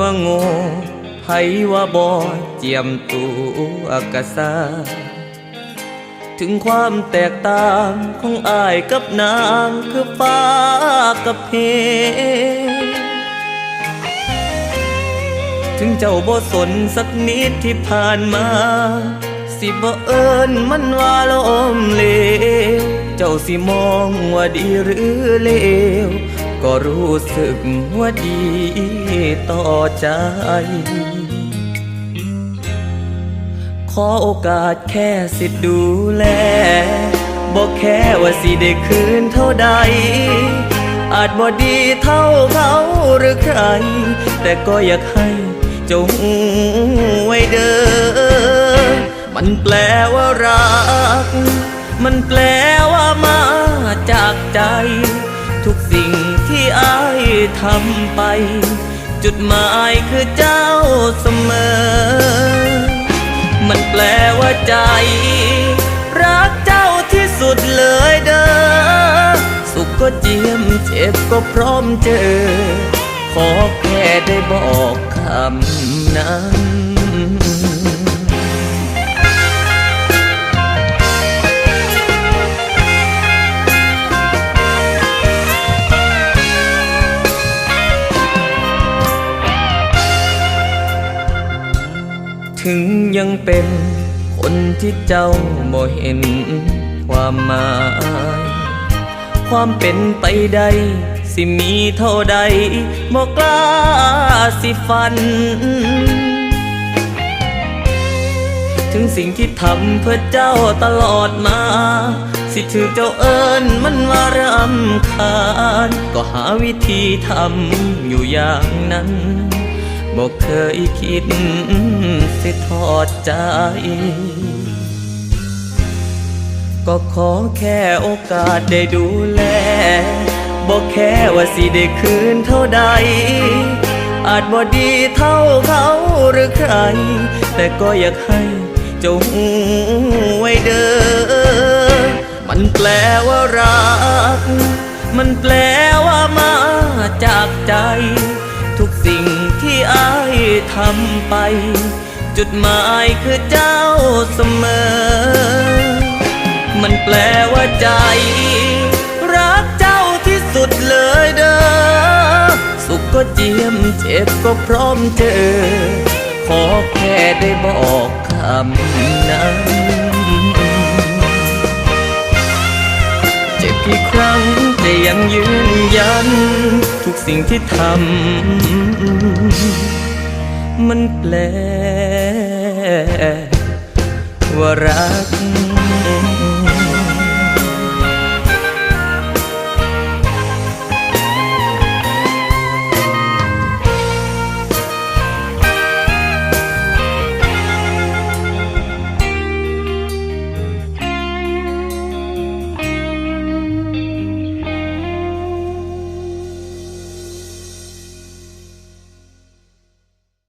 ว่าโง่ไผว่าบอเจียมตัวกะซาถึงความแตกต่างของอายกับนางคือฟ้ากับเพถึงเจ้าบ่สนสักนิดที่ผ่านมา สิบ่เอิญมันว่าลมเลวเจ้าสิมองว่าดีหรือเลว ก็รู้สึกว่าดีต่อใจ ขอโอกาสแค่สิดูแล บอกแค่ว่าสิได้คืนเท่าใด อาจบ่ดีเท่าเขาหรือใคร แต่ก็อยากให้เจ้าหูไว้เด้อ มันแปลว่ารัก มันแปลว่ามาจากใจ ทุกสิ่ง ทำไป จุดหมายคือเจ้าเสมอ มันแปลว่าใจ รักเจ้าที่สุดเลยเด้อ สุขก็เจียมเจ็บก็พร้อมเจอ ขอแค่ได้บอกคำนั้น ถึงยังเป็นคนที่เจ้าบ่เห็นความหมาย ความเป็นไปใดสิมีเท่าใดบ่กล้าสิฝัน ถึงสิ่งที่ทำเพื่อเจ้าตลอดมา สิถือเจ้าเอิญมันว่ารำคาญ ก็หาวิธีทำอยู่อย่างนั้น บอกเคยคิดสิทอดใจ ก็ขอแค่โอกาสได้ดูแลบอกแค่ว่าสิได้คืนเท่าใด อาจบ่ดีเท่าเขาหรือใคร แต่ก็อยากให้เจ้าหูไว้เด้อ มันแปลว่ารัก มันแปลว่ามาจากใจ ทำไป จุดหมายคือเจ้าเสมอ มันแปลว่าใจ รักเจ้าที่สุดเลยเด้อ สุขก็เจียมเจ็บก็พร้อมเจอ ขอแค่ได้บอกคำนั้น เจ็บกี่ครั้งแต่ยังยืนยัน ทุกสิ่งที่ทำ มันแปลว่ารัก